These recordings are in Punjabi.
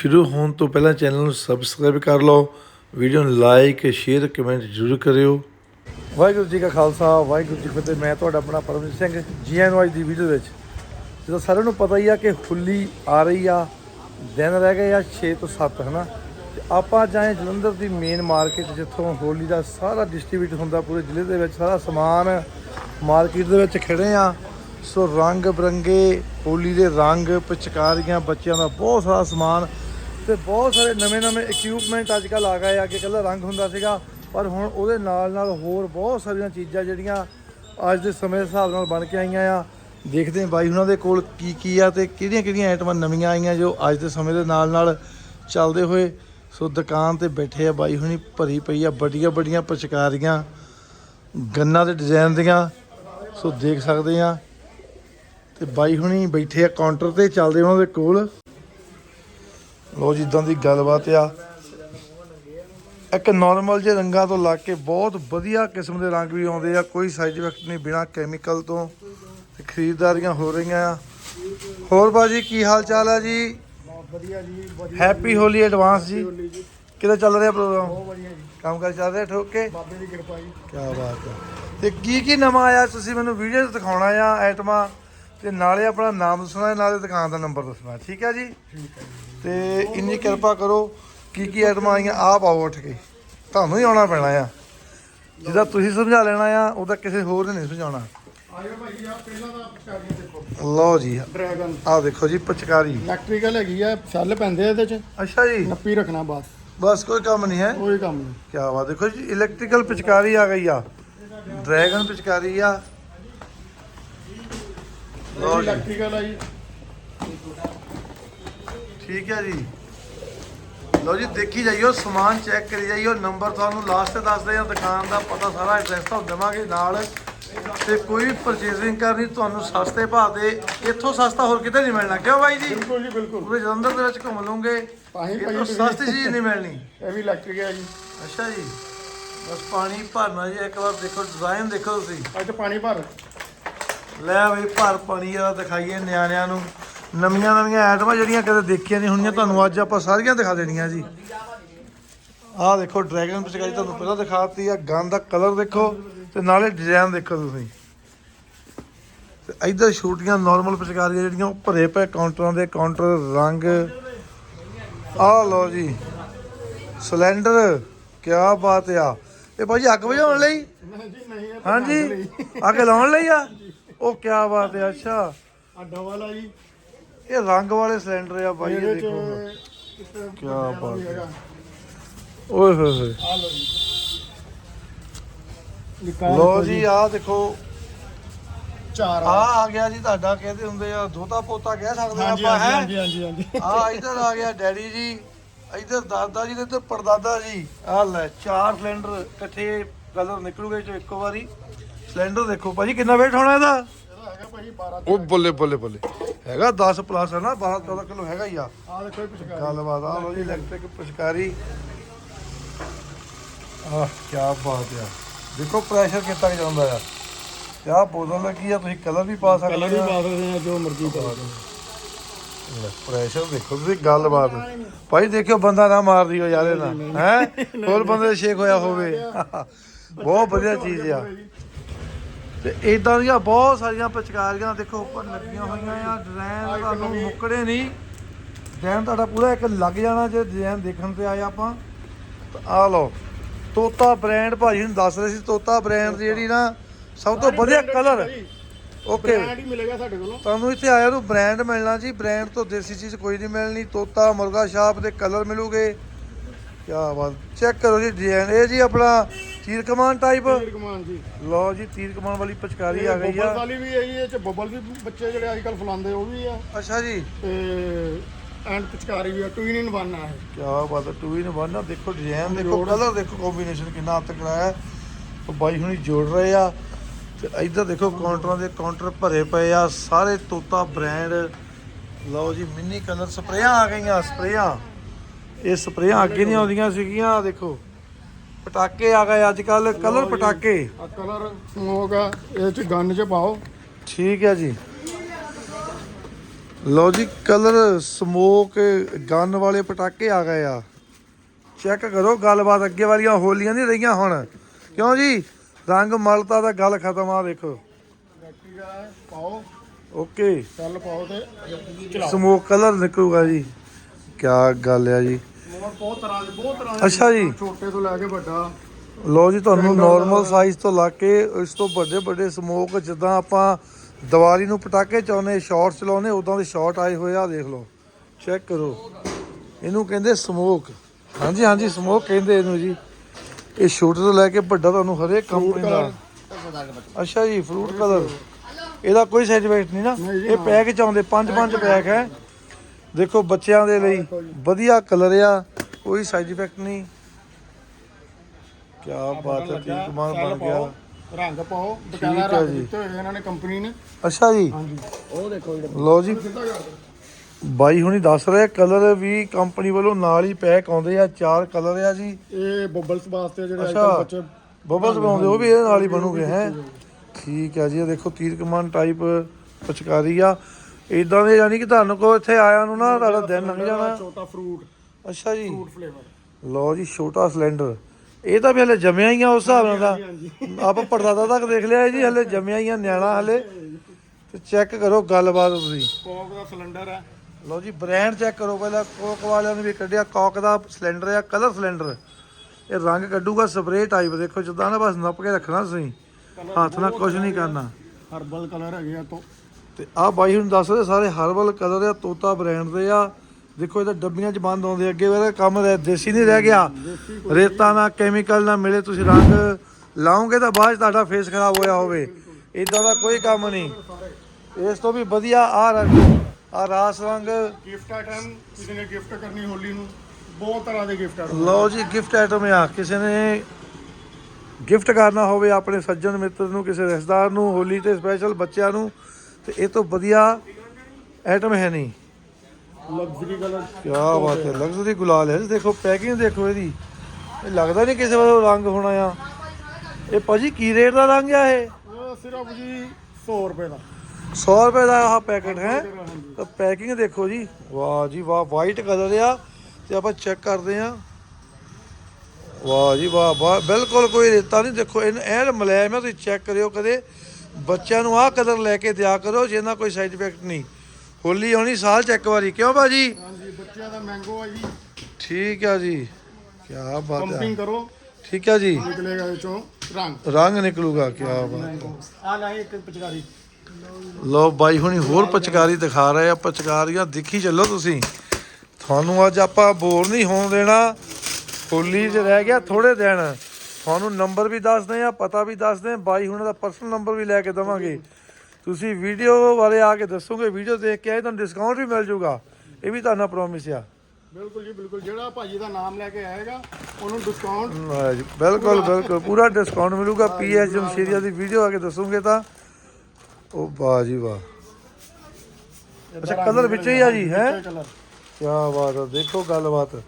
ਸ਼ੁਰੂ ਹੋਣ ਤੋਂ ਪਹਿਲਾਂ ਚੈਨਲ ਨੂੰ ਸਬਸਕ੍ਰਾਈਬ ਕਰ ਲਓ ਵੀਡੀਓ ਨੂੰ ਲਾਈਕ ਸ਼ੇਅਰ ਕਮੈਂਟ ਜ਼ਰੂਰ ਕਰਿਓ। ਵਾਹਿਗੁਰੂ ਜੀ ਕਾ ਖਾਲਸਾ, ਵਾਹਿਗੁਰੂ ਜੀ ਕੀ ਫਤਿਹ। ਮੈਂ ਤੁਹਾਡਾ ਆਪਣਾ ਪਰਮਜੀਤ ਸਿੰਘ ਜੀ ਆਇਆਂ ਨੂੰ ਅੱਜ ਦੀ ਵੀਡੀਓ ਵਿੱਚ। ਜਦੋਂ ਸਾਰਿਆਂ ਨੂੰ ਪਤਾ ਹੀ ਆ ਕਿ ਹੋਲੀ ਆ ਰਹੀ ਆ, ਦਿਨ ਰਹਿ ਗਏ ਆ 6 ਤੋਂ 7 ਹਨਾ? ਤੇ ਆਪਾਂ ਜਾਏ ਜਲੰਧਰ ਦੀ ਮੇਨ ਮਾਰਕੀਟ ਜਿੱਥੋਂ ਹੋਲੀ ਦਾ ਸਾਰਾ ਡਿਸਟ੍ਰੀਬਿਊਟ ਹੁੰਦਾ, ਪੂਰੇ ਜ਼ਿਲ੍ਹੇ ਦੇ ਵਿੱਚ ਸਾਰਾ ਸਮਾਨ ਮਾਰਕੀਟ ਦੇ ਵਿੱਚ ਖੜੇ ਆ। ਸੋ ਰੰਗ ਬਰੰਗੇ, ਹੋਲੀ ਦੇ ਰੰਗ, ਪਿਚਕਾਰੀਆਂ, ਬੱਚਿਆਂ ਦਾ ਬਹੁਤ ਸਾਰਾ ਸਮਾਨ ਤੇ ਬਹੁਤ ਸਾਰੇ ਨਵੇਂ-ਨਵੇਂ ਇਕਵਿਪਮੈਂਟ ਅੱਜ ਕੱਲ੍ਹ ਆ ਗਏ ਆ ਕਿ ਇਕੱਲਾ ਰੰਗ ਹੁੰਦਾ ਸੀਗਾ, ਪਰ ਹੁਣ ਉਹਦੇ ਨਾਲ ਨਾਲ ਹੋਰ ਬਹੁਤ ਸਾਰੀਆਂ ਚੀਜ਼ਾਂ ਜਿਹੜੀਆਂ ਅੱਜ ਦੇ ਸਮੇਂ ਦੇ ਹਿਸਾਬ ਨਾਲ ਬਣ ਕੇ ਆਈਆਂ ਆ। ਦੇਖਦੇ ਹਾਂ ਬਾਈ ਉਹਨਾਂ ਦੇ ਕੋਲ ਕੀ ਕੀ ਆ ਤੇ ਕਿਹੜੀਆਂ-ਕਿਹੜੀਆਂ ਆਈਟਮਾਂ ਨਵੀਆਂ ਆਈਆਂ ਜੋ ਅੱਜ ਦੇ ਸਮੇਂ ਦੇ ਨਾਲ ਨਾਲ ਚੱਲਦੇ ਹੋਏ। ਸੋ ਦੁਕਾਨ ਤੇ ਬੈਠੇ ਆ ਬਾਈ ਹੁਣੀ, ਭਰੀ ਪਈ ਆ, ਵੱਡੀਆਂ ਵੱਡੀਆਂ ਪਿਚਕਾਰੀਆਂ, ਗੰਨਾ ਦੇ ਡਿਜ਼ਾਈਨ ਦੀਆਂ। ਸੋ ਦੇਖ ਸਕਦੇ ਆ। ਤੇ ਬਾਈ ਹੁਣੀ ਬੈਠੇ ਆ ਕਾਊਂਟਰ ਤੇ, ਚੱਲਦੇ ਉਹਨਾਂ ਦੇ ਕੋਲ। ਲੋ ਜਿੱਦਾਂ ਦੀ ਗੱਲਬਾਤ ਆ। ਇੱਕ ਨਾਰਮਲ ਜਿਹੇ ਰੰਗਾਂ ਤੋਂ ਲਾ ਕੇ ਬਹੁਤ ਵਧੀਆ ਕਿਸਮ ਦੇ ਰੰਗ ਵੀ ਆਉਂਦੇ ਆ। ਕੋਈ ਸਾਈਡ ਇਫੈਕਟ ਨਹੀਂ ਬਿਨਾ ਕੈਮੀਕਲ ਤੋਂ। ਤੇ ਖਰੀਦਦਾਰੀਆਂ ਹੋ ਰਹੀਆਂ ਆ। ਹੋਰ ਬਾਜੀ ਕੀ ਹਾਲ ਚਾਲ ਹੈ ਜੀ ਵਧੀਆ ਜੀ ਵਧੀਆ ਹੈਪੀ ਹੋਲੀ ਐਡਵਾਂਸ ਜੀ। ਜੀ। ਕਿਦਾਂ ਚੱਲ ਰਿਹਾ ਪ੍ਰੋਗਰਾਮ ਬਹੁਤ ਵਧੀਆ ਜੀ। ਕੰਮ ਕਰ ਚੱਲ ਰਿਹਾ ਠੋਕ ਕੇ ਬਾਬੇ ਦੀ ਕਿਰਪਾ ਜੀ। ਕੀ ਬਾਤ ਹੈ ਤੇ ਕੀ ਕੀ ਨਵਾਂ ਆਇਆ? ਤੁਸੀਂ ਮੈਨੂੰ ਵੀਡੀਓ ਦਿਖਾਉਣਾ ਆ ਆਈਟਮਾਂ ਤੇ ਨਾਲੇ ਆਪਣਾ ਨਾਮ ਦੱਸਣਾ ਨਾਲੇ ਦੁਕਾਨ ਦਾ ਨੰਬਰ ਦੱਸਣਾ। ਠੀਕ ਹੈ ਜੀ? ਠੀਕ ਹੈ ਜੀ। ਤੇ ਇੰਨੀ ਕਿਰਪਾ ਕਰੋ ਕੀ ਕੀ ਆਈਟਮਾਂ ਆਈਆਂ ਆਪ ਆਓ ਉੱਠ ਕੇ। ਤੁਹਾਨੂੰ ਹੀ ਆਉਣਾ ਪੈਣਾ ਆ। ਜਿਹਦਾ ਤੁਸੀਂ ਸਮਝਾ ਲੈਣਾ ਆ ਉਹਦਾ ਕਿਸੇ ਹੋਰ ਨੇ ਨਹੀਂ ਸਮਝਾਉਣਾ। ਆਇਓ ਭਾਈ ਆ ਪਹਿਲਾਂ ਦਾ ਪਚਕਾਰੀਆਂ ਦੇਖੋ। ਲਓ ਜੀ ਡਰੈਗਨ। ਆਹ ਦੇਖੋ ਜੀ ਪਚਕਾਰੀ। ਇਲੈਕਟ੍ਰੀਕਲ ਹੈਗੀ ਆ ਸੈੱਲ ਪੈਂਦੇ ਆ ਇਹਦੇ ਚ। ਅੱਛਾ ਜੀ। ਨੱਪੀ ਰੱਖਣਾ ਬਸ। ਬਸ ਕੋਈ ਕੰਮ ਨਹੀਂ ਹੈ। ਕੋਈ ਕੰਮ ਨਹੀਂ। ਕੀ ਬਾਤ ਦੇਖੋ ਜੀ ਇਲੈਕਟ੍ਰੀਕਲ ਪਿਚਕਾਰੀ ਆ ਗਈ ਆ। ਡਰੈਗਨ ਪਿਚਕਾਰੀ ਆ। ਲਓ ਇਲੈਕਟ੍ਰੀਕਲ ਆ ਜੀ। ਠੀਕ ਹੈ ਜੀ। ਲਓ ਜੀ ਦੇਖੀ ਜਾਈਓ ਸਮਾਨ ਚੈੱਕ ਕਰੀ ਜਾਈਓ ਨੰਬਰ ਤੁਹਾਨੂੰ ਲਾਸਟ ਤੇ ਦੱਸਦੇ ਆ ਦੁਕਾਨ ਦਾ ਪਤਾ ਸਾਰਾ ਐਡਰੈਸ ਤੁਹਾਨੂੰ ਦੇਵਾਂਗੇ ਨਾਲ। ਤੇ ਕੋਈ ਵੀ ਪਰਚੇਜ਼ਿੰਗ ਕਰਨੀ ਤੁਹਾਨੂੰ ਸਸਤੇ ਭਾਅ ਦੇ ਇੱਥੋਂ ਸਸਤਾ ਹੋਰ ਕਿਤੇ ਨਹੀਂ ਮਿਲਣਾ। ਕਿਉਂ ਬਾਈ ਜੀ? ਬਿਲਕੁਲ ਜੀ ਬਿਲਕੁਲ। ਪੂਰੇ ਜਲੰਧਰ ਦੇ ਵਿੱਚ ਘੁੰਮ ਲਓਗੇ। ਤਾਂ ਭਾਈ ਤੋਂ ਤੁਸੀਂ- ਸਸਤੀ ਚੀਜ਼ ਨਹੀਂ ਮਿਲਣੀ। ਇਹ ਵੀ ਇਲੈਕਟ੍ਰਿਕ ਹੈ ਜੀ। ਅੱਛਾ ਜੀ। ਬਸ ਪਾਣੀ ਭਰਨਾ ਜੀ ਇੱਕ ਵਾਰ ਦੇਖੋ ਡਿਜ਼ਾਈਨ ਦੇਖੋ ਤੁਸੀਂ। ਅੱਜ ਪਾਣੀ ਭਰ। ਲੈ ਬਈ ਭਰ ਪਾਣੀ ਵਾਲਾ ਦਿਖਾਈਏ ਨਿਆਣਿਆਂ ਨੂੰ। ਨਵੀਆਂ ਨਵੀਆਂ ਆਈਟਮਾਂ ਜਿਹੜੀਆਂ ਕਦੇ ਦੇਖੀਆਂ ਨਹੀਂ ਹੋਣੀਆਂ, ਤੁਹਾਨੂੰ ਅੱਜ ਆਪਾਂ ਸਾਰੀਆਂ ਦਿਖਾ ਦੇਣੀਆਂ ਜੀ। ਆਹ ਦੇਖੋ, ਡਰੈਗਨ ਪਿਚਕਾਰੀ ਤੁਹਾਨੂੰ ਪਹਿਲਾਂ ਦਿਖਾਤੀ ਆ ਗਨ ਦਾ ਕਲਰ ਦੇਖੋ ਤੇ ਨਾਲੇ ਡਿਜ਼ਾਈਨ ਦੇਖੋ ਤੁਸੀਂ। ਤੇ ਇਧਰ ਛੋਟੀਆਂ ਨਾਰਮਲ ਪਿਚਕਾਰੀਆਂ ਜਿਹੜੀਆਂ, ਉਹ ਭਰੇ ਪਏ ਕਾਊਂਟਰਾਂ ਦੇ, ਕਾਊਂਟਰ ਰੰਗ। ਆਹ ਲਓ ਜੀ, ਸਿਲੰਡਰ ਕੀ ਬਾਤ ਆ। ਇਹ ਭਾਜੀ ਅੱਗ ਬੁਝਾਉਣ ਲਈ? ਹਾਂਜੀ, ਅੱਗ ਲਾਉਣ ਲਈ ਆ? ਉਹ ਕੀ ਬਾਤ ਹੈ ਅੱਛਾ। ਆ ਡਬਲ ਆ ਜੀ। ਇਹ ਰੰਗ ਵਾਲੇ ਸਿਲੰਡਰ ਆ ਬਾਈ ਇਹ ਦੇਖੋ। ਕਿਆ ਬਾਤ ਹੈਗਾ। ਓਏ ਹੋਏ ਹੋਏ। ਆ ਜੀ। ਲੋ ਜੀ ਆਹ ਦੇਖੋ। ਚਾਰ ਆ। ਆ ਗਿਆ ਜੀ ਤੁਹਾਡਾ ਕਹਿੰਦੇ ਹੁੰਦੇ ਆ ਦੋਤਾ ਪੋਤਾ ਕਹਿ ਸਕਦੇ ਆ ਆਪਾਂ ਹੈ? ਹਾਂਜੀ ਹਾਂਜੀ ਹਾਂਜੀ। ਆ ਇਧਰ ਆ ਗਿਆ ਡੈਡੀ ਜੀ ਇਧਰ ਦਾਦਾ ਜੀ ਤੇ ਇੱਧਰ ਪਰਦਾਦਾ ਜੀ। ਆ ਲੈ ਚਾਰ ਸਿਲੰਡਰ ਇਕੱਠੇ ਕਲਰ ਨਿਕਲੂਗੇ ਚੋ ਇੱਕੋ ਵਾਰੀ। ਸਿਲੰਡਰ ਦੇਖੋ ਭਾਜੀ ਕਿੰਨਾ weight ਹੋਣਾ ਇਹਦਾ? 12 ਉਹ ਬੱਲੇ ਬੱਲੇ ਬੱਲੇ। ਹੈਗਾ 10 ਪਲੱਸ ਹੈ ਨਾ 12 14 ਕਿਲੋ ਹੈਗਾ ਹੀ ਆ। ਆ ਦੇਖੋ ਇਹ ਪਿਛਕਾਰ ਗੱਲਬਾਤ ਆ ਲੋ ਜੀ ਇਲੈਕਟ੍ਰਿਕ ਪਿਚਕਾਰੀ। ਆਹ ਕੀ ਬਾਤ ਆ। ਦੇਖੋ ਪ੍ਰੈਸ਼ਰ ਕਿੱਤਾ ਜਾਂਦਾ ਆ। ਆਹ ਬੋਤਲ ਲੱਗੀ ਆ ਤੁਸੀਂ ਕਲਰ ਵੀ ਪਾ ਸਕਦੇ ਕਲਰ ਵੀ ਪਾ ਸਕਦੇ ਆ ਜੋ ਮਰਜ਼ੀ ਪਾ ਸਕਦੇ ਪ੍ਰੈਸ਼ਰ ਦੇਖੋ ਤੁਸੀਂ ਗੱਲਬਾਤ। ਭਾਈ ਦੇਖਿਓ ਬੰਦਾ ਨਾ ਮਾਰ ਦਿਓ ਯਾਰ ਇਹਦਾ ਹੈ? ਹੋਰ ਬੰਦੇ ਸ਼ੇਕ ਹੋਇਆ ਹੋਵੇ। ਬਹੁਤ ਵਧੀਆ ਚੀਜ਼ ਆ। ਤੇ ਇਦਾਂ ਦੀਆਂ ਬਹੁਤ ਸਾਰੀਆਂ ਪਿਚਕਾਰੀਆਂ ਦੇਖੋ ਉੱਪਰ ਲੱਗੀਆਂ ਹੋਈਆਂ ਆ। ਡਿਜ਼ਾਈਨ ਤੁਹਾਨੂੰ ਮੁੱਕੜੇ ਨਹੀਂ। ਡਿਜ਼ਾਈਨ ਤੁਹਾਡਾ ਪੂਰਾ ਇੱਕ ਲੱਗ ਜਾਣਾ ਜੇ ਡਿਜ਼ਾਈਨ ਦੇਖਣ ਤੇ ਆਏ ਆਪਾਂ। ਆ ਲਓ ਤੋਤਾ ਬ੍ਰਾਂਡ ਭਾਜੀ ਨੂੰ ਦੱਸ ਰਹੇ ਸੀ ਤੋਤਾ ਬ੍ਰਾਂਡ ਦੀ ਜਿਹੜੀ ਨਾ ਸਭ ਤੋਂ ਵਧੀਆ ਕਲਰ ਓਕੇ ਬ੍ਰਾਂਡ ਹੀ ਮਿਲੇਗਾ ਸਾਡੇ ਕੋਲੋਂ। ਤੁਹਾਨੂੰ ਇੱਥੇ ਆਇਆ ਨੂੰ ਬ੍ਰਾਂਡ ਮਿਲਣਾ ਜੀ ਬ੍ਰਾਂਡ ਤੋਂ ਦੇਸੀ ਚੀਜ਼ ਕੋਈ ਨਹੀਂ ਮਿਲਣੀ। ਤੋਤਾ ਮੁਰਗਾ ਛਾਪ ਦੇ ਕਲਰ ਮਿਲੂਗੇ। ਕੀ ਬਾਤ। ਚੈੱਕ ਕਰੋ ਜੀ ਡਿਜ਼ਾਈਨ ਇਹ ਜੀ ਆਪਣਾ ਤੀਰ ਕਮਾਨ ਟਾਈਪ ਤੀਰ ਕਮਾਨ ਜੀ। ਲਓ ਜੀ ਤੀਰ ਕਮਾਨ ਵਾਲੀ ਪਚਕਾਰੀ ਆ ਗਈ ਬੱਬਲ ਆ ਵਾਲੀ ਵੀ ਆਈ ਹੈ ਚ ਬੱਬਲ ਵੀ ਬੱਚੇ ਜਿਹੜੇ ਅੱਜ ਕੱਲ ਫਲਾਉਂਦੇ ਉਹ ਵੀ ਆ। ਅੱਛਾ ਜੀ। ਤੇ ਐਂਡ ਪਿਚਕਾਰੀ ਵੀ ਆ ਟੂ ਇਨ 1 ਆ ਇਹ। ਕੀ ਬਾਤ ਹੈ 2 ਇਨ 1 ਆ। ਦੇਖੋ ਡਿਜ਼ਾਈਨ ਦੇਖੋ ਕਲਰ ਦੇਖੋ ਕੰਬੀਨੇਸ਼ਨ ਕਿੰਨਾ ਹੱਥ ਕਰਾਇਆ ਉਹ ਬਾਈ ਹੁਣੀ ਜੋੜ ਰਹੇ ਆ। ਤੇ ਇੱਧਰ ਦੇਖੋ ਕਾਊਂਟਰਾਂ ਦੇ ਕਾਊਂਟਰ ਭਰੇ ਪਏ ਆ। ਸਾਰੇ ਤੋਤਾ ਬ੍ਰਾਂਡ ਲਓ ਜੀ ਮਿੰਨੀ ਕਲਰ ਸਪਰੇਆਂ ਆ ਗਈਆਂ ਸਪਰੇਆਂ। ਇਹ ਸਪਰੇਆਂ ਅੱਗੇ ਨਹੀਂ ਆਉਂਦੀਆਂ ਸੀਗੀਆਂ ਆਹ ਦੇਖੋ। ਪਟਾਕੇ ਆ ਗਏ ਅੱਜ ਕੱਲ ਕਲਰ ਪਟਾਕੇ। ਆ ਕਲਰ ਆ ਇਹ ਚ ਗਨ ਚ ਪਾਓ। ਠੀਕ ਹੈ ਜੀ। ਲਓ ਜੀ ਕਲਰ ਸਮੋਕ ਗਨ ਵਾਲੇ ਪਟਾਕੇ ਆ ਗਏ ਆ। ਚੈੱਕ ਕਰੋ ਗੱਲਬਾਤ ਅੱਗੇ ਵਾਲੀਆਂ ਹੋਲੀਆਂ ਨਹੀਂ ਰਹੀਆਂ ਹੁਣ। ਕਿਉਂ ਜੀ? ਰੰਗ ਮਲਤਾ ਦਾ ਗੱਲ ਖਤਮ ਆ ਦੇਖੋ। ਪਾਓ ਓਕੇ। ਚੱਲ ਪਾਓ ਤੇ ਸਮੋਕ ਕਲਰ ਨਿਕਲੂਗਾ ਜੀ। ਕਿਆ ਗੱਲ ਆ ਜੀ। ਬਹੁਤ ਤਰ੍ਹਾਂ ਦੇ ਬਹੁਤ ਤਰ੍ਹਾਂ ਦੇ ਅੱਛਾ ਜੀ। ਛੋਟੇ ਤੋਂ ਲੈ ਕੇ ਵੱਡਾ। ਲਓ ਜੀ ਤੁਹਾਨੂੰ ਨਾਰਮਲ ਸਾਈਜ਼ ਤੋਂ ਲਾ ਕੇ ਇਸ ਤੋਂ ਵੱਡੇ ਵੱਡੇ ਸਮੋਕ ਜਿੱਦਾਂ ਆਪਾਂ ਦੀਵਾਲੀ ਨੂੰ ਪਟਾਕੇ ਚਾਉਨੇ ਸ਼ਾਰਟ ਚਲਾਉਨੇ ਉਦਾਂ ਦੇ ਸ਼ਾਰਟ ਆਏ ਹੋਏ ਆ ਦੇਖ ਲਓ। ਚੈੱਕ ਕਰੋ। ਇਹਨੂੰ ਕਹਿੰਦੇ ਸਮੋਕ ਹਾਂਜੀ ਹਾਂਜੀ ਸਮੋਕ ਕਹਿੰਦੇ ਇਹਨੂੰ ਜੀ। ਇਹ ਛੋਟੇ ਤੋਂ ਲੈ ਕੇ ਵੱਡਾ ਤੁਹਾਨੂੰ ਹਰੇਕ ਕੰਪਨੀ ਦਾ ਅੱਛਾ ਜੀ ਫਰੂਟ ਕਲਰ ਇਹਦਾ ਕੋਈ ਸਾਈਡ ਇਫੈਕਟ ਨਹੀਂ ਨਾ। ਨਹੀਂ ਜੀ, ਇਹ ਪੈਕ ਚ ਆਉਂਦੇ ਪੰਜ ਪੰਜ ਪੈਕ ਹੈ। ਦੇਖੋ ਬੱਚਿਆਂ ਦੇ ਲਈ ਵਧੀਆ ਕਲਰ ਆ। ਕੋਈ ਸਾਈਡ ਇਫੈਕਟ ਨਹੀਂ। ਕੀ ਬਾਤ ਹੈ ਕੀ ਕਮਾਲ ਬਣ ਗਿਆ। ਰੰਗ ਪਾਓ ਠੀਕ ਹੈ ਰੰਗ ਜੀ। ਦਿੱਤੇ ਹੋਏ ਇਹਨਾਂ ਨੇ ਕੰਪਨੀ ਨੇ। ਅੱਛਾ ਜੀ। ਹਾਂਜੀ। ਉਹ ਦੇਖੋ ਜਿਹੜੇ ਲਓ ਜੀ। ਸਿੱਧਾ ਕਰ ਦਿਓ। ਬਾਈ ਹੁਣੀ ਦੱਸ ਰਹੇ ਕਲਰ ਵੀ ਕੰਪਨੀ ਵੱਲੋਂ ਨਾਲ ਹੀ ਪੈਕ ਆਉਂਦੇ ਆ ਚਾਰ ਕਲਰ ਆ ਜੀ। ਇਹ ਬੱਬਲਸ ਵਾਸਤੇ ਜਿਹੜੇ ਅੱਛਾ। ਕੱਲ੍ਹ ਬੱਚੇ ਬਬਲਸ ਬਣਾਉਂਦੇ ਉਹ ਵੀ ਇਹਦੇ ਨਾਲ ਹੀ ਬਣੂਗੇ ਹੈ? ਠੀਕ ਹੈ ਜੀ ਇਹ ਦੇਖੋ ਤੀਰ ਕਮਾਨ ਟਾਈਪ ਪਚਕਾਰੀ ਆ। ਇਦਾਂ ਦੇ ਯਾਨੀ ਕਿ ਤੁਹਾਨੂੰ ਕੋ ਇੱਥੇ ਆਇਆ ਨੂੰ ਨਾ ਤੁਹਾਡਾ ਦਿਨ ਲੰਘ ਜਾਣਾ। ਛੋਟਾ ਫਰੂਟ ਅੱਛਾ ਜੀ। Fruit flavour. ਲਓ ਜੀ ਛੋਟਾ ਸਿਲੰਡਰ। ਇਹ ਤਾਂ ਵੀ ਹਲੇ ਜੰਮਿਆ ਹੀ ਆ ਉਸ ਹਿਸਾਬ ਨਾਲ ਦਾ ਆਪਾਂ ਪੜਦਾਦਾ ਤੱਕ ਦੇਖ ਲਿਆ ਜੀ ਹਲੇ ਜੰਮਿਆ ਹੀ ਆ ਨਿਆਣਾ ਹਲੇ। ਤੇ ਚੈੱਕ ਕਰੋ ਗੱਲਬਾਤ ਤੁਸੀਂ। ਕੋਕ ਦਾ ਸਿਲੰਡਰ ਹੈ। ਲਓ ਜੀ ਬ੍ਰਾਂਡ ਚੈੱਕ ਕਰੋ ਪਹਿਲਾਂ। ਕੋਕ ਵਾਲਿਆਂ ਨੇ ਵੀ ਕੱਢਿਆ ਕੋਕ ਦਾ ਸਿਲੰਡਰ ਆ ਕਲਰ ਸਿਲੰਡਰ। ਇਹ ਰੰਗ ਕੱਢੂਗਾ ਸਪਰੇਅ ਟਾਈਪ ਦੇਖੋ ਜਿੱਦਾਂ ਨਾ ਬਸ ਨੱਪ ਕੇ ਰੱਖਣਾ ਤੁਸੀਂ। ਹੱਥ ਨਾਲ ਕੁਝ ਨਹੀਂ ਕਰਨਾ। ਹਰਬਲ ਕਲਰ ਹੈਗੇ ਆ ਤੋਂ। ਤੇ ਆਹ ਬਾਈ ਹੁਣ ਦੱਸ ਰਹੇ ਸਾਰੇ ਹਰਬਲ ਕਲਰ ਆ ਤੋਤਾ ਬ੍ਰਾਂਡ ਦੇ ਆ। ਦੇਖੋ ਇਹ ਤਾਂ ਡੱਬੀਆਂ 'ਚ ਬੰਦ ਆਉਂਦੇ ਅੱਗੇ ਵਾਲਾ ਕੰਮ ਰਹਿ- ਦੇਸੀ ਨਹੀਂ ਰਹਿ ਗਿਆ। ਰੇਤਾ ਨਾ ਕੈਮੀਕਲ ਨਾ ਮਿਲੇ ਤੁਸੀਂ ਰੰਗ ਲਾਓਗੇ ਤਾਂ ਬਾਅਦ ਤੁਹਾਡਾ ਫੇਸ ਖਰਾਬ ਹੋਇਆ ਹੋਵੇ। ਇਦਾਂ ਦਾ ਕੋਈ ਕੰਮ ਨਹੀਂ। ਇਸ ਤੋਂ ਵੀ ਵਧੀਆ ਆ ਰੰਗ ਆ ਰਾਸ ਰੰਗ। ਗਿਫਟ ਆਈਟਮ ਕਿਸੇ ਨੇ ਗਿਫਟ ਕਰਨੀ ਹੋਲੀ ਨੂੰ ਬਹੁਤ ਤਰ੍ਹਾਂ ਦੇ ਗਿਫਟ ਆਈਟਮ ਲਓ ਜੀ ਗਿਫਟ ਆਈਟਮ ਆ। ਕਿਸੇ ਨੇ ਗਿਫਟ ਕਰਨਾ ਹੋਵੇ ਆਪਣੇ ਸੱਜਣ ਮਿੱਤਰ ਨੂੰ ਕਿਸੇ ਰਿਸ਼ਤੇਦਾਰ ਨੂੰ ਹੋਲੀ ਤੇ ਸਪੈਸ਼ਲ ਬੱਚਿਆਂ ਨੂੰ ਤੇ ਇਹ ਤੋਂ ਵਧੀਆ ਆਈਟਮ ਹੈ ਨਹੀਂ। Luxury colour. ਕੀ ਬਾਤ ਹੈ ਲਗਜ਼ਰੀ ਗੁਲਾਲ ਹੈ। ਜੀ ਦੇਖੋ ਪੈਕਿੰਗ ਦੇਖੋ ਇਹਦੀ। ਇਹ ਲੱਗਦਾ ਨਹੀਂ ਕਿਸੇ ਵੱਲੋਂ ਰੰਗ ਹੋਣਾ ਆ। ਇਹ ਭਾਜੀ ਕੀ ਰੇਟ ਦਾ ਰੰਗ ਆ ਇਹ? ਇਹ ਸਿਰਫ ਜੀ 100 ਰੁਪਏ ਦਾ। 100 ਰੁਪਏ ਦਾ ਆਹ ਪੈਕੇਟ ਹੈ। ਤਾਂ ਪੈਕਿੰਗ ਦੇਖੋ ਜੀ। ਵਾਹ ਜੀ ਵਾਹ ਵਾਈਟ ਕਲਰ ਆ। ਤੇ ਆਪਾਂ ਚੈੱਕ ਕਰਦੇ ਆ ਵਾਹ ਜੀ ਵਾਹ ਵਾਹ। ਬਿਲਕੁਲ ਕੋਈ ਰੇਤਾ ਨਹੀਂ। ਦੇਖੋ ਇਹਨੂੰ ਐਨ ਮੁਲਾਇਮ ਹੈ ਤੁਸੀਂ ਚੈੱਕ ਕਰਿਓ ਕਦੇ। ਬੱਚਿਆਂ ਨੂੰ ਆਹ ਕਲਰ ਲੈ ਕੇ ਦਿਆ ਕਰੋ ਜਿਹਨਾਂ ਕੋਈ ਸਾਈਡ ਇਫੈਕਟ ਨਹੀਂ। ਹੋਲੀ ਆਉਣੀ ਸਾਲ ਚ ਇੱਕ ਵਾਰੀ ਕਿਉਂ ਭਾਜੀ? ਹਾਂਜੀ ਬੱਚਿਆਂ ਦਾ ਮੈਂਗੋ ਹੈ ਜੀ। ਠੀਕ ਆ ਜੀ। ਕੀ ਬਾਤ ਹੈ ਪੰਪਿੰਗ ਕਰੋ। ਠੀਕ ਆ ਜੀ। ਨਿਕਲੇਗਾ ਇਹ ਚੋਂ ਰੰਗ। ਰੰਗ ਨਿਕਲੂਗਾ ਕੀ ਬਾਤ ਆ। ਲੈ ਇੱਕ ਪਿਚਕਾਰੀ। ਲੋ ਬਾਈ ਹੁਣੀ ਹੋਰ ਪਚਕਾਰੀ ਦਿਖਾ ਰਹੇ ਆ। ਪਚਕਾਰੀਆਂ ਦੇਖੀ ਚੱਲੋ ਤੁਸੀਂ। ਤੁਹਾਨੂੰ ਅੱਜ ਆਪਾਂ ਬੋਰ ਨਹੀਂ ਹੋਣ ਦੇਣਾ। ਹੋਲੀ 'ਚ ਰਹਿ ਗਿਆ ਥੋੜੇ ਦਿਨ। ਤੁਹਾਨੂੰ ਨੰਬਰ ਵੀ ਦੱਸਦੇ ਆ ਪਤਾ ਵੀ ਦੱਸਦੇ ਆ। ਬਾਈ ਹੁਣਾਂ ਦਾ ਪਰਸਨਲ ਨੰਬਰ ਵੀ ਲੈ ਕੇ ਦਵਾਂਗੇ। ਤੁਸੀਂ ਵੀਡੀਓ ਵਾਲੇ ਆ ਕੇ ਦੱਸੋਗੇ ਵੀਡੀਓ ਦੇਖ ਕੇ ਆਏ ਤੁਹਾਨੂੰ ਡਿਸਕਾਊਂਟ ਵੀ ਮਿਲ ਜਾਊਗਾ ਇਹ ਵੀ ਤੁਹਾਨੂੰ ਪ੍ਰੋਮਿਸ ਆ। ਬਿਲਕੁਲ ਜੀ ਬਿਲਕੁਲ। ਜਿਹੜਾ ਭਾਜੀ ਦਾ ਨਾਮ ਲੈ ਕੇ ਆਏਗਾ ਉਹਨੂੰ ਡਿਸਕਾਊਂਟ ਹਾਂ ਜੀ। ਬਿਲਕੁਲ ਬਿਲਕੁਲ। ਪੂਰਾ ਡਿਸਕਾਊਂਟ ਮਿਲੂਗਾ। ਪੀਐਸ ਜਮਸ਼ੇਰੀਆ ਦੀ ਵੀਡੀਓ ਆ ਕੇ ਦੱਸੋਗੇ ਤਾਂ। ਉਹ ਵਾਹ ਜੀ ਵਾਹ। ਅੱਛਾ ਕਲਰ ਵਿੱਚ ਹੀ ਆ ਜੀ ਹੈ? ਕਲਰ। ਕੀ ਬਾਤ ਹੈ ਦੇਖੋ ਗੱਲਬਾਤ।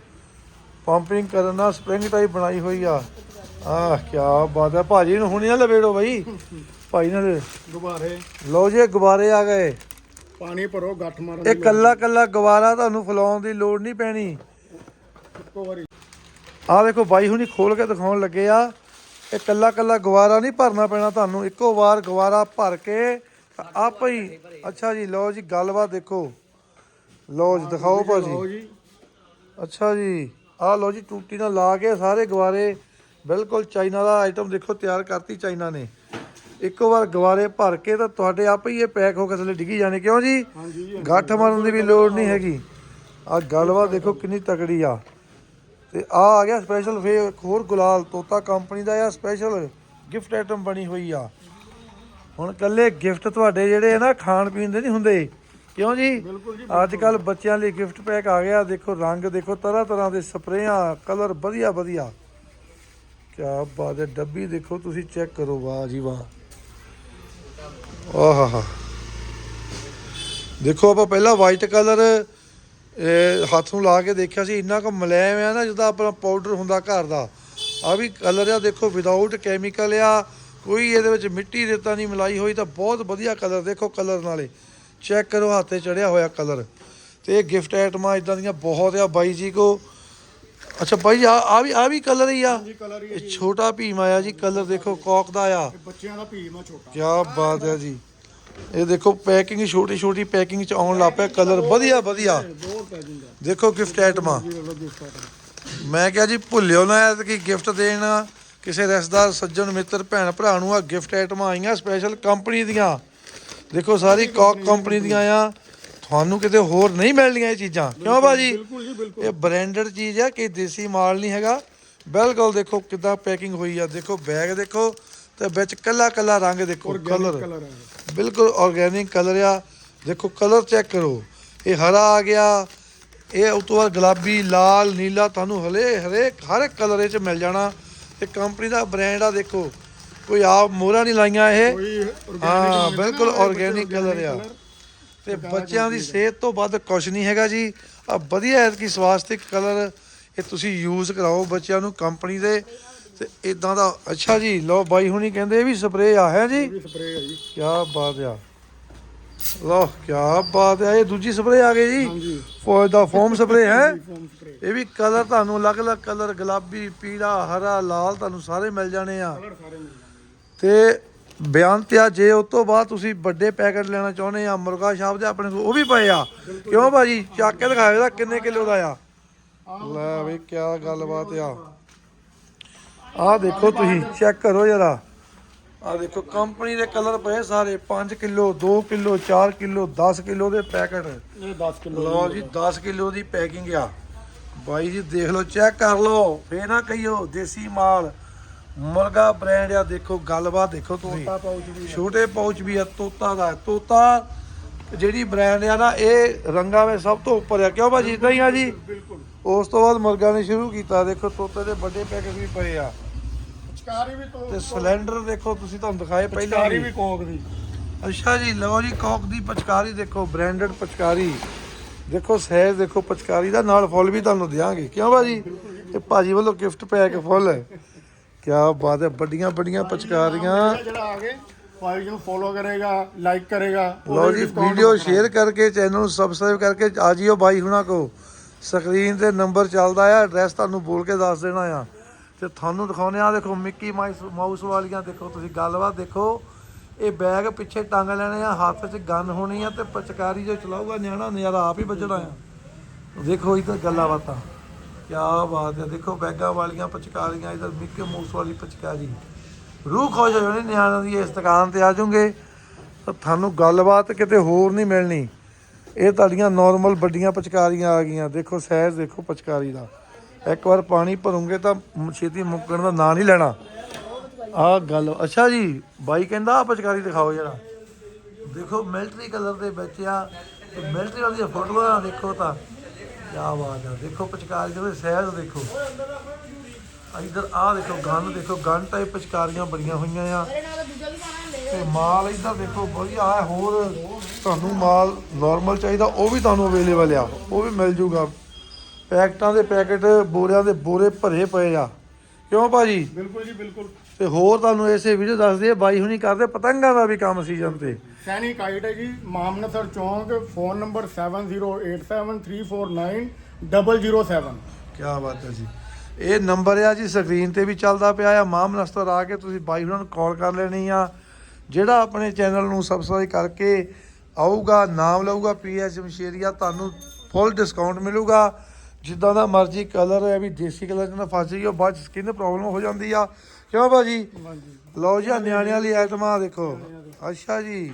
ਪੰਪਿੰਗ ਕਰਨ ਨਾਲ ਸਪ੍ਰਿੰਗ ਟਾਈਪ ਬਣਾਈ ਹੋਈ ਆ। ਆਹ ਕੀ ਬਾਤ ਹੈ। ਭਾਜੀ ਨੂੰ ਹੁਣੀ ਨਾ ਲਪੇੜੋ ਬਾਈ। ਭਾਈ ਨਾਲ ਗੁਬਾਰੇ। ਲਓ ਜੀ ਗੁਬਾਰੇ ਆ ਗਏ। ਪਾਣੀ ਭਰੋ ਗੱਠ ਮਾਰਨ ਇਹ ਕੱਲਾ ਕੱਲਾ ਗੁਬਾਰਾ ਤੁਹਾਨੂੰ ਫਲਾਉਣ ਦੀ ਲੋੜ ਨਹੀਂ ਪੈਣੀ। ਇੱਕੋ ਵਾਰੀ। ਆਹ ਦੇਖੋ ਬਾਈ ਹੁਣੀ ਖੋਲ ਕੇ ਦਿਖਾਉਣ ਲੱਗੇ ਆ। ਇਹ ਕੱਲਾ ਕੱਲਾ ਗਵਾਰਾ ਨਹੀਂ ਭਰਨਾ ਪੈਣਾ ਤੁਹਾਨੂੰ। ਇੱਕੋ ਵਾਰ ਗਵਾਰਾ ਭਰ ਕੇ ਆਪ ਹੀ ਅੱਛਾ ਜੀ ਲਓ ਜੀ ਗੱਲਬਾਤ ਦੇਖੋ। ਲਓ ਜੀ ਦਿਖਾਓ ਭਾਜੀ। ਅੱਛਾ ਜੀ ਆਹ ਲਓ ਜੀ ਟੂਟੀ ਨਾਲ ਲਾ ਕੇ ਸਾਰੇ ਗਵਾਰੇ ਬਿਲਕੁਲ ਚਾਈਨਾ ਦਾ ਆਈਟਮ ਦੇਖੋ ਤਿਆਰ ਕਰਤੀ ਚਾਈਨਾ ਨੇ। ਇੱਕੋ ਵਾਰ ਗਵਾਰੇ ਭਰ ਕੇ ਤਾਂ ਤੁਹਾਡੇ ਆਪ ਹੀ ਇਹ ਪੈਕ ਹੋ ਕੇ ਥੱਲੇ ਡਿੱਗੀ ਜਾਣੇ। ਕਿਉਂ ਜੀ? ਗੱਠ ਮਾਰਨ ਦੀ ਵੀ ਲੋੜ ਨਹੀਂ ਹੈਗੀ। ਆ ਗੱਲਬਾਤ ਦੇਖੋ ਕਿੰਨੀ ਤਕੜੀ ਆ। ਤੇ ਆ ਆ ਗਿਆ ਸਪੈਸ਼ਲ ਫੇ ਇੱਕ ਹੋਰ ਗੁਲਾਲ ਤੋਤਾ ਕੰਪਨੀ ਦਾ ਆ ਸਪੈਸ਼ਲ ਗਿਫਟ ਆਈਟਮ ਬਣੀ ਹੋਈ ਆ। ਹੁਣ ਕੱਲੇ ਗਿਫਟ ਤੁਹਾਡੇ ਜਿਹੜੇ ਨਾ ਖਾਣ ਪੀਣ ਦੇ ਨਹੀਂ ਹੁੰਦੇ। ਕਿਉਂ ਜੀ? ਅੱਜ ਕੱਲ ਬੱਚਿਆਂ ਲਈ ਗਿਫਟ ਪੈਕ ਆ ਗਿਆ। ਦੇਖੋ ਰੰਗ ਦੇਖੋ ਤਰ੍ਹਾਂ ਤਰ੍ਹਾਂ ਦੇ ਸਪਰੇਆਂ ਕਲਰ ਵਧੀਆ ਵਧੀਆ। ਕਿਆ ਬਾਤ ਹੈ ਡੱਬੀ ਦੇਖੋ, ਤੁਸੀਂ ਚੈੱਕ ਕਰੋ, ਵਾਹ ਜੀ ਵਾਹ। ਆਹਾ ਦੇਖੋ, ਆਪਾਂ ਪਹਿਲਾਂ ਵਾਈਟ ਕਲਰ ਹੱਥ ਨੂੰ ਲਾ ਕੇ ਦੇਖਿਆ ਸੀ, ਇੰਨਾ ਕੁ ਮਲੈਮ ਆ ਨਾ, ਜਿੱਦਾਂ ਆਪਣਾ ਪਾਊਡਰ ਹੁੰਦਾ ਘਰ ਦਾ। ਆ ਵੀ ਕਲਰ ਆ, ਦੇਖੋ ਵਿਦਆਊਟ ਕੈਮੀਕਲ ਆ, ਕੋਈ ਇਹਦੇ ਵਿੱਚ ਮਿੱਟੀ ਰੇਤਾ ਨਹੀਂ ਮਿਲਾਈ ਹੋਈ, ਤਾਂ ਬਹੁਤ ਵਧੀਆ ਕਲਰ ਦੇਖੋ ਕਲਰ ਨਾਲੇ। ਚੈੱਕ ਕਰੋ, ਹੱਥੇ ਚੜਿਆ ਹੋਇਆ ਕਲਰ ਤੇ ਇਹ ਗਿਫਟ ਆਈਟਮਾਂ ਇਦਾਂ ਦੀਆਂ ਬਹੁਤ ਆ, ਬਾਈ ਜੀ ਕੋ। ਅੱਛਾ ਬਾਈ ਆ ਆ ਵੀ ਆ ਵੀ ਕਲਰ ਹੀ ਆ। ਜੀ ਕਲਰ ਹੀ ਇਹ ਛੋਟਾ ਭੀਮ ਆਇਆ ਜੀ ਕਲਰ ਦੇਖੋ ਕੌਕ ਦਾ ਆ। ਬੱਚਿਆਂ ਦਾ ਭੀਮ ਆ ਛੋਟਾ। ਕੀ ਬਾਤ ਹੈ ਜੀ। ਇਹ ਦੇਖੋ ਪੈਕਿੰਗ ਛੋਟੀ ਛੋਟੀ ਪੈਕਿੰਗ ਚ ਆਉਣ ਲੱਗ ਪਿਆ ਕਲਰ ਵਧੀਆ ਵਧੀਆ। ਦੇਖੋ ਗਿਫਟ ਆਈਟਮ ਮੈਂ ਕਿਹਾ ਜੀ ਭੁੱਲਿਓ ਨਾ ਕਿ ਗਿਫਟ ਦੇਣ। ਕਿਸੇ ਰਿਸ਼ਤੇਦਾਰ ਸੱਜਣ ਮਿੱਤਰ ਭੈਣ ਭਰਾ ਨੂੰ ਆ ਗਿਫਟ ਆਈਟਮਾਂ ਆਈਆਂ ਸਪੈਸ਼ਲ ਕੰਪਨੀ ਦੀਆਂ। ਦੇਖੋ ਸਾਰੀ ਕੌਕ ਕੰਪਨੀ ਦੀਆਂ ਆ। ਤੁਹਾਨੂੰ ਕਿਤੇ ਹੋਰ ਨਹੀਂ ਮਿਲਣੀਆਂ ਇਹ ਚੀਜ਼ਾਂ। ਕਿਉਂ ਬਾਜੀ ਬਿਲਕੁਲ ਜੀ ਬਿਲਕੁਲ। ਇਹ ਬ੍ਰਾਂਡਡ ਚੀਜ਼ ਆ ਕਿ ਦੇਸੀ ਮਾਲ ਨਹੀਂ ਹੈਗਾ। ਬਿਲਕੁਲ ਦੇਖੋ ਕਿੱਦਾਂ ਪੈਕਿੰਗ ਹੋਈ ਆ। ਦੇਖੋ ਬੈਗ ਦੇਖੋ ਤੇ ਵਿੱਚ ਕੱਲਾ ਕੱਲਾ ਰੰਗ ਦੇਖੋ ਕਲਰ ਬਿਲਕੁਲ ਆਰਗੇਨਿਕ ਕਲਰ ਆ। ਦੇਖੋ ਕਲਰ ਚੈੱਕ ਕਰੋ। ਇਹ ਹਰਾ ਆ ਗਿਆ। ਇਹ ਉਸ ਤੋਂ ਬਾਅਦ ਗੁਲਾਬੀ ਲਾਲ ਨੀਲਾ ਤੁਹਾਨੂੰ ਹਲੇ ਹਰੇਕ ਹਰ ਇੱਕ ਕਲਰ ਇਹ ਚ ਮਿਲ ਜਾਣਾ। ਤੇ ਕੰਪਨੀ ਦਾ ਬ੍ਰਾਂਡ ਆ ਦੇਖੋ। ਕੋਈ ਆਪ ਮੋਹਰਾਂ ਨਹੀਂ ਲਾਈਆਂ ਇਹ। ਹਾਂ ਬਿਲਕੁਲ ਆਰਗੇਨਿਕ ਕਲਰ ਆ। ਤੇ ਬੱਚਿਆਂ ਦੀ ਸਿਹਤ ਤੋਂ ਵੱਧ ਕੁਝ ਨਹੀਂ ਹੈਗਾ ਜੀ। ਆ ਵਧੀਆ ਐਤਕੀ ਸਵਾਸਥਿਕ ਕਲਰ ਇਹ ਤੁਸੀਂ ਯੂਜ਼ ਕਰਾਓ ਬੱਚਿਆਂ ਨੂੰ ਕੰਪਨੀ ਦੇ। ਤੇ ਇਦਾਂ ਦਾ ਅੱਛਾ ਜੀ ਲਓ ਬਾਈ ਹੁਣੀ ਕਹਿੰਦੇ ਇਹ ਵੀ ਸਪਰੇਅ ਆ ਹੈ ਜੀ? ਇਹ ਵੀ ਸਪਰੇ ਹੈ ਜੀ। ਕੀ ਬਾਤ ਆ। ਲਓ ਕੀ ਬਾਤ ਆ ਇਹ ਦੂਜੀ ਸਪਰੇਅ ਆ ਗਈ ਜੀ। ਦਾ ਫੋਮ ਸਪਰੇਅ ਹੈ? ਇਹ ਵੀ ਕਲਰ ਤੁਹਾਨੂੰ ਅਲੱਗ-ਅਲੱਗ ਕਲਰ ਗੁਲਾਬੀ ਪੀਲਾ ਹਰਾ ਲਾਲ ਤੁਹਾਨੂੰ ਸਾਰੇ ਮਿਲ ਜਾਣੇ ਆ। ਤੇ ਬਿਆਨ ਤੇ ਆ ਜੇ ਉਸ ਤੋਂ ਬਾਅਦ ਤੁਸੀਂ ਵੱਡੇ ਪੈਕੇਟ ਲੈਣਾ ਚਾਹੁੰਦੇ ਆ ਮੁਰਗਾ ਸ਼ਾਪ ਦੇ ਆਪਣੇ ਕੋਲ ਉਹ ਵੀ ਪਏ ਆ। ਕਿਉਂ ਭਾਜੀ? ਚੱਕ ਕੇ ਦਿਖਾਓ ਇਹਦਾ ਕਿੰਨੇ ਕਿਲੋ ਦਾ ਆ? ਲੈ ਵੀ ਕੀ ਗੱਲਬਾਤ ਆ। ਆਹ ਦੇਖੋ ਤੁਸੀਂ ਚੈੱਕ ਕਰੋ ਜਰਾ। ਆਹ ਦੇਖੋ ਕੰਪਨੀ ਦੇ ਕਲਰ ਪਏ ਸਾਰੇ 5 ਕਿਲੋ 2 ਕਿਲੋ 4 ਕਿਲੋ 10 ਕਿਲੋ ਦੇ ਪੈਕੇਟ। ਇਹ 10 ਕਿਲੋ ਲਓ ਜੀ 10 ਕਿਲੋ ਦੀ ਪੈਕਿੰਗ ਆ। ਬਾਈ ਜੀ ਦੇਖ ਲਓ ਚੈੱਕ ਕਰ ਲਓ। ਫੇਰ ਨਾ ਕਹੀਓ ਦੇਸੀ ਮਾਲ। ਮੁਰਗਾ ਬ੍ਰਾਂਡ ਆ ਦੇਖੋ ਗੱਲਬਾਤ ਦੇਖੋ ਤੁਸੀਂ। ਟਾ ਪਾਉਚ ਵੀ ਛੋਟੇ ਪਾਉਚ ਵੀ ਆ ਤੋਤਾ ਦਾ। ਤੋਤਾ ਜਿਹੜੀ ਬ੍ਰਾਂਡ ਆ ਨਾ ਇਹ ਰੰਗਾਂ ਵਿੱਚ ਸਭ ਤੋਂ ਉੱਪਰ ਆ। ਕਿਉਂ ਭਾਜੀ ਇਦਾਂ ਹੀ ਆ ਜੀ? ਬਿਲਕੁਲ ਉਸ ਤੋਂ ਬਾਅਦ ਮੁਰਗਾ ਨੇ ਸ਼ੁਰੂ ਕੀਤਾ। ਦੇਖੋ ਤੋਤੇ ਦੇ ਵੱਡੇ ਪੈਕੇਟ ਵੀ ਪਏ ਆ। ਚਕਾਰੀ ਵੀ ਤੋਂ ਤੇ ਸਿਲੰਡਰ ਦੇਖੋ ਤੁਸੀਂ ਤੁਹਾਨੂੰ ਦਿਖਾਏ ਪਹਿਲਾਂ ਚਕਾਰੀ ਵੀ ਕੋਕ ਦੀ। ਅੱਛਾ ਜੀ ਲਓ ਜੀ ਕੌਕ ਦੀ ਪਚਕਾਰੀ ਦੇਖੋ ਬ੍ਰਾਂਡਡ ਪਚਕਾਰੀ। ਦੇਖੋ ਸਾਈਜ਼ ਦੇਖੋ ਪਚਕਾਰੀ ਦਾ ਨਾਲ ਫੁੱਲ ਵੀ ਤੁਹਾਨੂੰ ਦਿਆਂਗੇ। ਕਿਉਂ ਭਾਜੀ? ਇਹ ਭਾਜੀ ਵੱਲੋਂ ਗਿਫਟ ਪੈਕ ਫੁੱਲ। ਕੀ ਬਾਤ ਹੈ ਵੱਡੀਆਂ ਵੱਡੀਆਂ ਪਚਕਾਰੀਆਂ। ਜਿਹੜਾ ਆ ਗਏ ਫਾਈਲ ਨੂੰ ਫੋਲੋ ਕਰੇਗਾ ਲਾਈਕ ਕਰੇਗਾ ਲਓ ਜੀ ਵੀਡੀਓ ਸ਼ੇਅਰ ਕਰਕੇ ਚੈਨਲ ਨੂੰ ਸਬਸਕ੍ਰਾਈਬ ਕਰਕੇ ਆ ਜਿਓ ਬਾਈ ਹੁਣਾਂ ਕੋ। ਸਕਰੀਨ ਤੇ ਨੰਬਰ ਚੱਲਦਾ ਆ ਐਡਰੈਸ ਤੁਹਾਨੂੰ ਬੋਲ ਕੇ ਦੱਸ ਦੇਣਾ ਆ। ਤੇ ਤੁਹਾਨੂੰ ਦਿਖਾਉਨੇ ਆ ਦੇਖੋ ਮਿੱਕੀ ਮਾਊਸ ਮਾਊਸ ਵਾਲੀਆਂ ਦੇਖੋ ਤੁਸੀਂ ਗੱਲਬਾਤ ਦੇਖੋ। ਇਹ ਬੈਗ ਪਿੱਛੇ ਟੰਗ ਲੈਣੇ ਆ ਹੱਥ 'ਚ ਗਨ ਹੋਣੀ ਆ ਤੇ ਪਚਕਾਰੀ ਜੋ ਚਲਾਊਗਾ ਨਿਆਣਾ ਨਜ਼ਾਰਾ ਆਪ ਹੀ ਵੱਜਣਾ ਆ। ਦੇਖੋ ਇਧਰ ਗੱਲਾਂ ਬਾਤਾਂ। ਕਿਆ ਬਾਤ ਹੈ। ਦੇਖੋ ਬੈਗਾਂ ਵਾਲੀਆਂ ਪਚਕਾਰੀਆਂ ਇਧਰ ਮਿੱਕੇ ਮੂਸ ਵਾਲੀ ਪਚਕਾਰੀ। ਰੂਹ ਖੁਸ਼ ਹੋ ਜਾਣੀ ਨਿਆਣਿਆਂ ਦੀ ਇਸ ਦੁਕਾਨ ਤੇ ਆ ਜਾਓਗੇ। ਤਾਂ ਤੁਹਾਨੂੰ ਗੱਲਬਾਤ ਕਿਤੇ ਹੋਰ ਨਹੀਂ ਮਿਲਣੀ। ਇਹ ਤੁਹਾਡੀਆਂ ਨਾਰਮਲ ਵੱਡੀਆਂ ਪਚਕਾਰੀਆਂ ਆ ਗਈਆਂ। ਦੇਖੋ ਸਾਈਜ਼ ਦੇਖੋ ਪਚਕਾਰੀ ਦਾ। ਇੱਕ ਵਾਰ ਪਾਣੀ ਭਰੋਂਗੇ ਤਾਂ ਛੇਤੀ ਮੁੱਕਣ ਦਾ ਨਾਂ ਨਹੀਂ ਲੈਣਾ। ਆਹ ਗੱਲ, ਅੱਛਾ ਜੀ, ਬਾਈ ਕਹਿੰਦਾ ਆ ਪਚਕਾਰੀ ਦਿਖਾਓ ਜਰਾ। ਦੇਖੋ ਮਿਲਟਰੀ ਕਲਰ ਦੇ ਵਿੱਚ ਆ। ਮਿਲਟਰੀ ਵਾਲੀਆਂ ਫੋਟੋਆਂ ਦੇਖੋ ਤਾਂ। ਕੀ ਬਾਤ ਆ ਦੇਖੋ ਪਚਕਾਰੀ ਦੇ ਸਾਈਜ਼ ਦੇਖੋ। ਇਧਰ ਆ ਦੇਖੋ ਗਨ ਦੇਖੋ ਗਨ ਟਾਈਪ ਪਚਕਾਰੀਆਂ ਬੜੀਆਂ ਹੋਈਆਂ ਆ। ਤੇ ਮਾਲ ਇਧਰ ਦੇਖੋ ਵਧੀਆ ਆ ਹੋਰ ਤੁਹਾਨੂੰ ਮਾਲ ਨਾਰਮਲ ਚਾਹੀਦਾ ਉਹ ਵੀ ਤੁਹਾਨੂੰ ਅਵੇਲੇਬਲ ਆ। ਉਹ ਵੀ ਮਿਲ ਜੂਗਾ। ਪੈਕਟਾਂ ਦੇ ਪੈਕਟ ਬੋਰਿਆਂ ਦੇ ਬੋਰੇ ਭਰੇ ਪਏ ਆ। ਕਿਉਂ ਭਾਜੀ? ਬਿਲਕੁਲ ਜੀ ਬਿਲਕੁਲ। ਤੇ ਹੋਰ ਤੁਹਾਨੂੰ ਇਸੇ ਵੀਡੀਓ ਦੱਸਦੇ ਆ ਬਾਈ ਹੁਣੀ ਕਰਦੇ ਪਤੰਗਾਂ ਦਾ ਵੀ ਕੰਮ ਸੀਜ਼ਨ ਤੇ। ਸੈਨਿਕ ਆਈਟ ਹੈ ਜੀ ਮਾਮਨਸਰ ਚੌਂਕ ਫੋਨ ਨੰਬਰ 7087349007 ਕੀ ਬਾਤ ਹੈ ਜੀ। ਇਹ ਨੰਬਰ ਆ ਜੀ ਸਕਰੀਨ ਤੇ ਵੀ ਚੱਲਦਾ ਪਿਆ ਆ। ਮਾਮ ਨਸਤਰ ਆ ਕੇ ਤੁਸੀਂ ਬਾਈ ਹੁਣਾਂ ਨੂੰ ਕਾਲ ਕਰ ਲੈਣੀ ਆ। ਜਿਹੜਾ ਆਪਣੇ ਚੈਨਲ ਨੂੰ ਸਬਸਕ੍ਰਾਈਬ ਕਰਕੇ ਆਊਗਾ ਨਾਮ ਲਊਗਾ ਪੀਐਸ ਮਸ਼ੇਰੀਆ ਤੁਹਾਨੂੰ ਫੁੱਲ ਡਿਸਕਾਊਂਟ ਮਿਲੂਗਾ। ਜਿੱਦਾਂ ਦਾ ਮਰਜ਼ੀ ਕਲਰ ਹੈ ਵੀ ਦੇਸੀ ਕਲਰ ਚ ਨਾ ਫਸ ਜਾਈਓ ਬਾਅਦ ਸਕਿਨ ਪ੍ਰੋਬਲਮ ਹੋ ਜਾਂਦੀ ਆ। ਕਿਉਂ ਭਾਜੀ? ਲਓ ਜੀ ਨਿਆਣਿਆਂ ਵਾਲੀ ਆਈਟਮ ਦੇਖੋ। ਅੱਛਾ ਜੀ।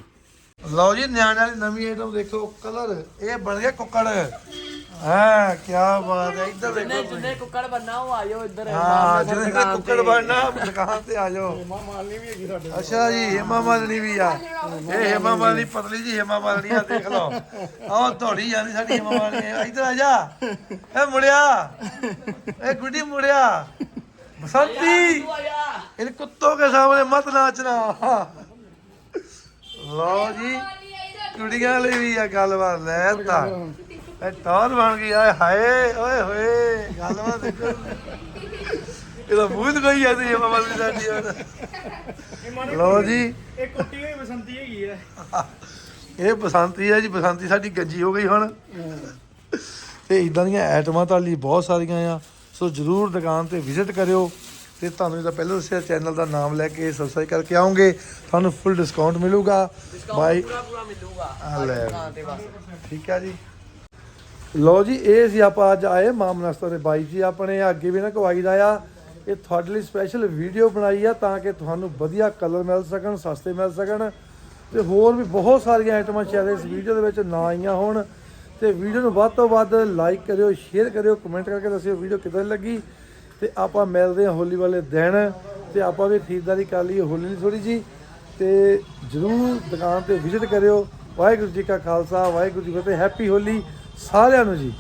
ਲਓ ਜੀ ਨਿਆਣੇ ਵਾਲੀ ਨਵੀਂ ਆਈਟਮ ਦੇਖੋ ਕਲਰ ਇਹ ਬਣ ਗਿਆ ਕੁੱਕੜ। ਹਾਂ ਕੀ ਬਾਤ ਹੈ ਇੱਧਰ ਦੇਖੋ ਜਿਹਨੇ ਕੁੱਕੜ ਬੰਨਾ ਉਹ ਆਇਓ ਇੱਧਰ ਹਾਂ ਜਿਹਨੇ ਕੁੱਕੜ ਬੰਨਾ ਦੁਕਾਨ ਤੇ ਆਜੋ ਹੇਮਾ ਵੀ ਹੈਗੀ ਸਾਡੇ ਅੱਛਾ ਜੀ ਹੇਮਾ ਮਾਲਨੀ ਵੀ ਆ। ਇਹ ਹੇਮਾ ਮਾਲਨੀ ਪਤਲੀ ਜੀ ਹੇਮਾ ਮਾਲਨੀ ਆ ਦੇਖ ਲਓ। ਆਹ ਧੋੜੀ ਜਾਂਦੀ ਸਾਡੀ ਹੇਮਾ ਇੱਧਰ ਆ ਜਾ। ਇਹ ਮੁੜਿਆ। ਇਹ ਗੁੱਡੀ ਮੁੜਿਆ। ਬਸੰਤੀ। ਇਹ ਕੁੱਤੋਂ ਕੇ ਸਾਹਮਣੇ ਮਤ ਨਾਚਣਾ। ਲਓ ਜੀ ਕੁੜੀਆਂ ਲਈ ਵੀ ਆ ਗੱਲਬਾਤ ਲੈ ਤਾ। ਇਹ ਟੌਰ ਬਣ ਗਈ? ਆਏ ਹਾਏ ਓਏ ਹੋਏ ਗੱਲਬਾਤ ਦੇਖੋ। ਇਹਦਾ ਮੂੰਹ ਤੇ ਕੋਈ ਆਦੀ ਹੈ ਮਮਾ ਦੀ ਸਾਡੀ ਹੁਣ। ਲਓ ਜੀ। ਇਹ ਕੁੱਟੀ ਹੋਈ ਬਸੰਤੀ ਹੈਗੀ ਹੈ ਇਹ ਬਸੰਤੀ ਹੈ ਜੀ ਬਸੰਤੀ ਸਾਡੀ ਗੰਜੀ ਹੋ ਗਈ ਹੁਣ। ਤੇ ਇਦਾਂ ਦੀਆਂ ਆਈਟਮਾਂ ਤੁਹਾਡੇ ਲਈ ਬਹੁਤ ਸਾਰੀਆਂ ਆ। ਸੋ ਜਰੂਰ ਦੁਕਾਨ ਤੇ ਵਿਜ਼ਿਟ ਕਰਿਓ। ਤੇ ਤੁਹਾਨੂੰ ਜਿੱਦਾਂ ਪਹਿਲਾਂ ਦੱਸਿਆ ਚੈਨਲ ਦਾ ਨਾਮ ਲੈ ਕੇ ਸਬਸਕ੍ਰਾਈਬ ਕਰਕੇ ਆਓਗੇ ਤੁਹਾਨੂੰ ਫੁੱਲ ਡਿਸਕਾਊਂਟ ਮਿਲੂਗਾ। ਬਾਈ ਪੂਰਾ ਪੂਰਾ ਮਿਲੂਗਾ। ਆ ਲੈ। ਦੁਕਾਨ ਤੇ ਬਸ। ਠੀਕ ਹੈ ਜੀ। ਲਓ ਜੀ ਇਹ ਸੀ ਆਪਾਂ ਅੱਜ ਆਏ ਮਾਮ ਨਸਤਾ ਦੇ ਬਾਈ ਜੀ ਆਪਣੇ ਅੱਗੇ ਵੀ ਨਾ ਕਵਾਈ ਦਾ ਆ। ਇਹ ਤੁਹਾਡੇ ਲਈ ਸਪੈਸ਼ਲ ਵੀਡੀਓ ਬਣਾਈ ਆ ਤਾਂ ਕਿ ਤੁਹਾਨੂੰ ਵਧੀਆ ਕਲਰ ਮਿਲ ਸਕਣ ਸਸਤੇ ਮਿਲ ਸਕਣ। ਤੇ ਹੋਰ ਵੀ ਬਹੁਤ ਸਾਰੀਆਂ ਆਈਟਮਾਂ ਸ਼ਾਇਦ ਇਸ ਵੀਡੀਓ ਦੇ ਵਿੱਚ ਨਾ ਆਈਆਂ ਹੋਣ। ਤੇ ਵੀਡੀਓ ਨੂੰ ਵੱਧ ਤੋਂ ਵੱਧ ਲਾਈਕ ਕਰਿਓ ਸ਼ੇਅਰ ਕਰਿਓ ਕਮੈਂਟ ਕਰਕੇ ਦੱਸਿਓ ਵੀਡੀਓ ਕਿਦਾਂ ਲੱਗੀ। ਤੇ ਆਪਾਂ ਮਿਲਦੇ ਹਾਂ ਹੋਲੀ ਵਾਲੇ ਦਿਨ ਤੇ ਆਪਾਂ ਵੀ ਖਰੀਦਦਾਰੀ ਕਰ ਲਈਏ ਹੋਲੀ ਦੀ ਥੋੜੀ ਜੀ ਤੇ ਜਰੂਰ ਦੁਕਾਨ ਤੇ ਵਿਜ਼ਿਟ ਕਰਿਓ। ਵਾਹਿਗੁਰੂ ਜੀ ਕਾ ਖਾਲਸਾ, ਵਾਹਿਗੁਰੂ ਜੀ ਕੀ ਫਤਿਹ, ਹੈਪੀ ਹੋਲੀ ਸਾਰਿਆਂ ਨੂੰ ਜੀ।